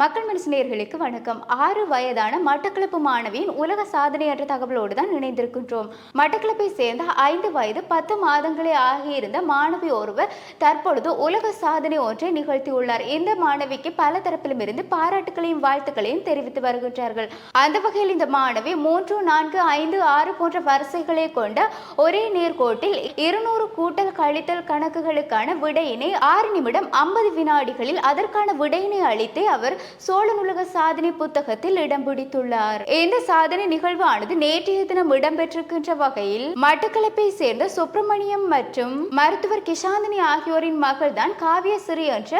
மக்கள் மனசு நேர்களுக்கு வணக்கம். ஆறு வயதான மட்டக்களப்பு மாணவியின் உலக சாதனை என்ற தகவலோடு தான் இணைந்திருக்கின்றோம். மட்டக்களப்பை சேர்ந்த ஐந்து வயது பத்து மாதங்களே ஆகியிருந்த மாணவி ஒருவர் தற்பொழுது உலக சாதனை ஒன்றை நிகழ்த்தியுள்ளார். இந்த மாணவிக்கு பல தரப்பிலும் இருந்து பாராட்டுகளையும் வாழ்த்துக்களையும் தெரிவித்து வருகின்றார்கள். அந்த வகையில் இந்த மாணவி மூன்று நான்கு ஐந்து ஆறு போன்ற வரிசைகளை கொண்ட ஒரே நேர்கோட்டில் இருநூறு கூட்டல் கழித்தல் கணக்குகளுக்கான விடையினை ஆறு நிமிடம் ஐம்பது வினாடிகளில் அதற்கான விடையினை அளித்தே அவர் சோழன் உலக சாதனை புத்தகத்தில் இடம் பிடித்துள்ளார். இந்த சாதனை நிகழ்வானது நேற்றைய தினம் இடம்பெற்றிருக்கின்ற வகையில் மட்டக்களப்பை சேர்ந்த சுப்பிரமணியம் மற்றும் மருத்துவர் கிஷாந்தினி ஆகியோரின் மகள்தான் காவிய சிறி என்ற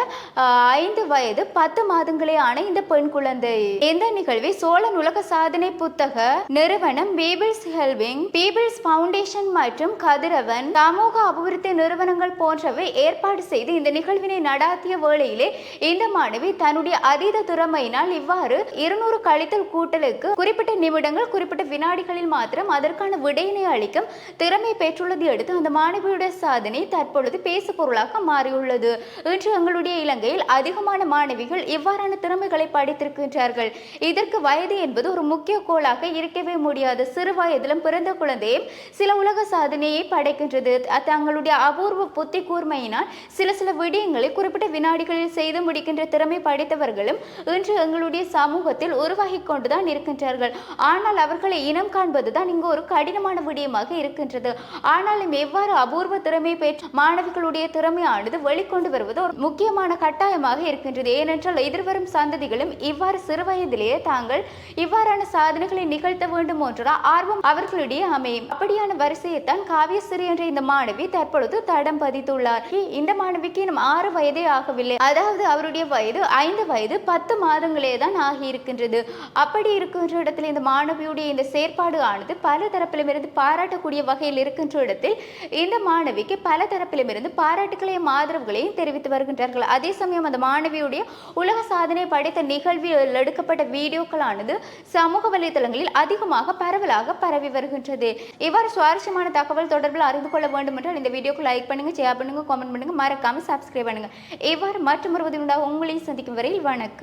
ஐந்து வயது பத்து மாதங்களே ஆன இந்த பெண் குழந்தை. இந்த நிகழ்வை சோழன் உலக சாதனை புத்தக நிறுவனம் பீபிள்ஸ் ஹெல்விங் பீபிள்ஸ் பவுண்டேஷன் மற்றும் கதிரவன் சமூக அபிவிருத்தி நிறுவனங்கள் போன்றவை ஏற்பாடு செய்து இந்த நிகழ்வினை நடாத்திய வேளையிலே இந்த மாணவி தன்னுடைய அதீத திறமையினால் இவ்வாறு இருநூறு கழித்தல் கூட்டலுக்கு குறிப்பிட்ட நிமிடங்கள் குறிப்பிட்ட வினாடிகளில் மாத்திரம் அதற்கான விடையினை அளிக்கும் திறமை பெற்றுள்ளதை அடுத்து அந்த மாணவியுடைய சாதனை தற்பொழுது பேசு பொருளாக மாறியுள்ளது. இன்று எங்களுடைய இலங்கையில் அதிகமான மாணவிகள் இவ்வாறான திறமைகளை படித்திருக்கின்றார்கள். இதற்கு வயது என்பது ஒரு முக்கிய கோளாக இருக்கவே முடியாது. சிறு வயதிலும் பிறந்த குழந்தையும் சில உலக சாதனையை படைக்கின்றது. தங்களுடைய அபூர்வ புத்தி கூர்மையினால் சில சில விடயங்களை குறிப்பிட்ட வினாடிகளில் செய்து முடிக்கின்ற திறமை படைத்தவர்களும் இன்று எங்களுடைய சமூகத்தில் உருவாகி கொண்டுதான் இருக்கின்றார்கள். ஆனால் அவர்களை இனம் காண்பதுதான் இங்கு ஒரு கடினமான விடயமாக இருக்கின்றது. ஆனாலும் எவ்வாறு அபூர்வ திறமை பெற்ற மாணவிகளுடைய திறமையானது வெளிக்கொண்டு வருவது ஒரு முக்கியமான கட்டாயமாக இருக்கின்றது. ஏனென்றால் எதிர்வரும் சந்ததிகளும் இவ்வாறு சிறு வயதிலேயே தாங்கள் இவ்வாறான சாதனைகளை நிகழ்த்த வேண்டும் என்ற ஆர்வம் அவர்களுடைய அமையும். அப்படியான வரிசையைத்தான் காவியஸ்ரீ என்ற இந்த மாணவி தற்பொழுது தடம் பதித்துள்ளார். இந்த மாணவிக்கு இன்னும் ஆறு வயதே ஆகவில்லை. அதாவது அவருடைய வயது ஐந்து வயது பத்து மாதங்களே தான் ஆகி இருக்கின்றது. அப்படி இருக்கின்ற இடத்தில் இந்த மாணவியுடைய இந்த செயற்பாடு ஆனது பல தரப்பிலுமிருந்து பாராட்டக்கூடிய வகையில் இருக்கின்ற இடத்தில் இந்த மாணவிக்கு பல தரப்பிலும் பாராட்டுகளையும் ஆதரவுகளையும் தெரிவித்து வருகின்றார்கள். அதே சமயம் அந்த மாணவியுடைய உலக சாதனை படைத்த நிகழ்வில் எடுக்கப்பட்ட வீடியோக்களானது சமூக வலைதளங்களில் அதிகமாக பரவலாக பரவி வருகின்றது. இவ்வாறு சுவாரஸ்யமான தகவல் தொடர்பில் அறிந்து கொள்ள வேண்டும் என்றால் இந்த வீடியோக்கு லைக் பண்ணுங்க ஷேர் பண்ணுங்க கமெண்ட் பண்ணுங்க. மறக்காம சப்ஸ்கிரைப் பண்ணுங்க. இவ்வாறு மற்றும் ஒரு உங்களையும் சந்திக்கும் வரையில் வணக்கம்.